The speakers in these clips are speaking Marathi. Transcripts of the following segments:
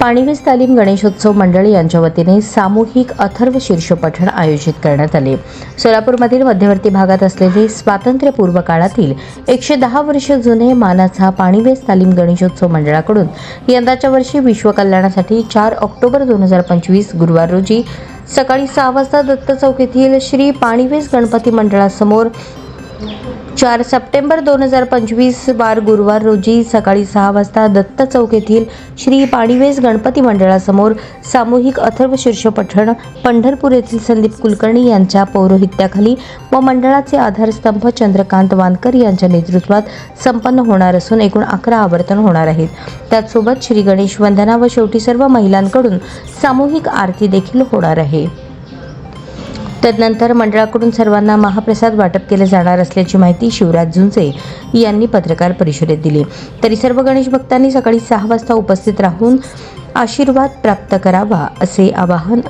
पाणीवीस तालीम गणेशोत्सव मंडळ यांच्या वतीने सामूहिक अथर्व शीर्ष पठण आयोजित करण्यात आले. सोलापूरमधील मध्यवर्ती भागात असलेले स्वातंत्र्यपूर्व काळातील एकशे दहा वर्ष जुने मानाचा पाणीवेज तालीम गणेशोत्सव मंडळाकडून यंदाच्या वर्षी विश्व कल्याणासाठी चार ऑक्टोबर दोन हजार पंचवीस गुरुवार रोजी सकाळी सहा वाजता दत्त चौक येथील श्री पाणीवेज गणपती मंडळासमोर चार सप्टेंबर दोन हजार पंचवीस वार गुरुवार रोजी सकाळी सहा वाजता दत्त चौक येथील श्री पाणीवेस गणपती मंडळासमोर सामूहिक अथर्व शीर्ष पठण पंढरपूर येथील संदीप कुलकर्णी यांच्या पौरोहित्याखाली व मंडळाचे आधारस्तंभ चंद्रकांत वानकर यांच्या नेतृत्वात संपन्न होणार असून एकूण अकरा आवर्तन होणार आहेत. त्याचसोबत श्री गणेश वंदना व शेवटी सर्व महिलांकडून सामूहिक आरती देखील होणार आहे. तदनंतर मंडळाकडून सर्वांना महाप्रसाद वाटप केले जाणार असल्याची माहिती शिवराज झुंजे यांनी पत्रकार परिषदेत दिली. तरी सर्व गणेश भक्तांनी सकाळी सहा वाजता उपस्थित राहून आशीर्वाद प्राप्त करावा असे आवाहन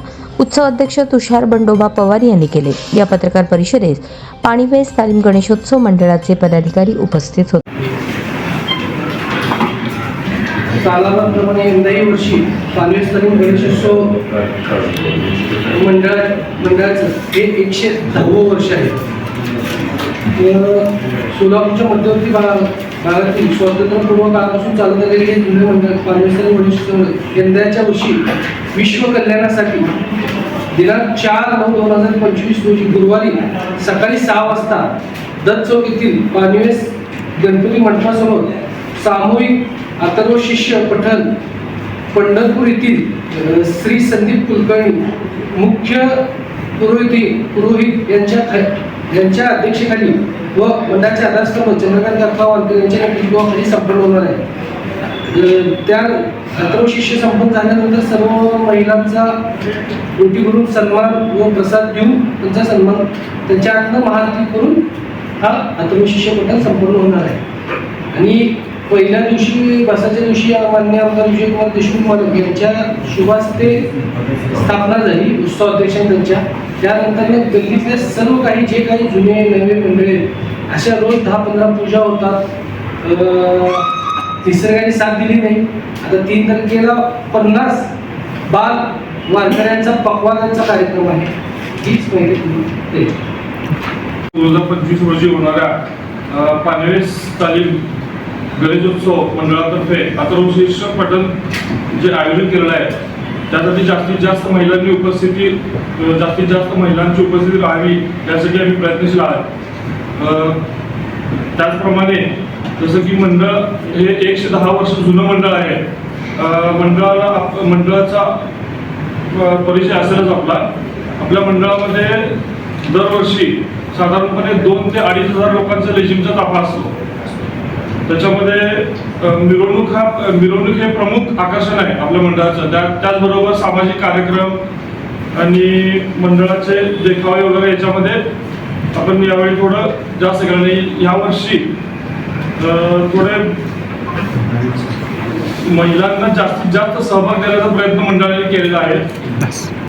उत्सव अध्यक्ष तुषार बंडोबा पवार यांनी केले. या पत्रकार परिषदेस पाणीवेस तालीम गणेशोत्सव मंडळाचे पदाधिकारी उपस्थित होते. कालांतप्रमाणे यंदाही वर्षी पालवेस्तरीय गणेशोत्सव मंडळ मंडळाचं हे एकशे दहावं वर्ष आहे. तर सोलापूरच्या मध्यवर्ती भाग भागातील स्वातंत्र्यपूर्व काळापासून चालत आलेले हे जुने मंडळ पालवेस्तरीय गणेशोत्सव यंदाच्या वर्षी विश्व कल्याणासाठी दिनांक चार नऊ दोन हजार पंचवीस रोजी गुरुवारी सकाळी सहा वाजता दत्त चौक येथील पानवेस गणपती मंडपासमोर सामूहिक अथर्व शिष्य पठण पंढरपूर येथील श्री संदीप कुलकर्णी मुख्य पुरोहिती पुरोहित यांच्या यांच्या अध्यक्षतेखाली व मंडळाचे आधारस्तंभ चंद्रकांत अप्पा यांच्या नेतृत्वाखाली संपन्न होणार आहे. त्या अथर्व शिष्य संपन्न झाल्यानंतर सर्व महिलांचा ओटी करून सन्मान व प्रसाद देऊन त्यांचा सन्मान त्यांच्या हातनं महाआरती करून हा अथर्व शिष्य पठण संपन्न होणार आहे. आणि पहिल्या दिवशी बसाच्या दिवशी मान्य आमदार विजयकुमार देशमुख यांच्या शुभास्ते स्थापना झाली उत्सवाध्यक्ष त्यांच्या. त्यानंतर गल्लीतले सर्व काही जे काही जुने नवे मंडळे अशा रोज दहा पंधरा पूजा होतात. निसर्गाने साथ दिली नाही. आता तीन तारखेला पन्नास बाल वारकऱ्यांचा पकवानांचा कार्यक्रम आहे. हीच माहिती दोन हजार पंचवीस रोजी होणाऱ्या पानवेस तालीम गणेशोत्सव मंडळातर्फे अथर्वशीर्षक पठण जे आयोजन केलेलं आहे त्यासाठी जास्तीत जास्त महिलांनी उपस्थिती जास्तीत जास्त महिलांची उपस्थिती राहावी यासाठी आम्ही प्रयत्नशील आहोत. त्याचप्रमाणे जसं की मंडळ हे एकशे दहा वर्ष जुनं मंडळ आहे. मंडळाला आप- मंडळाचा परिचय असेलच आपला. आपल्या मंडळामध्ये दरवर्षी साधारणपणे दोन ते अडीच हजार लोकांचा रेजिमचा ताफा असतो. त्याच्यामध्ये मिरवणूक हा मिरवणूक हे प्रमुख आकर्षण आहे आपल्या मंडळाचं. त्या त्याचबरोबर सामाजिक कार्यक्रम आणि मंडळाचे देखावे वगैरे याच्यामध्ये आपण यावेळी थोडं जास्त करणे यावर्षी थोडे महिलांना जास्तीत जास्त सहभाग देण्याचा प्रयत्न मंडळाने केलेला आहे.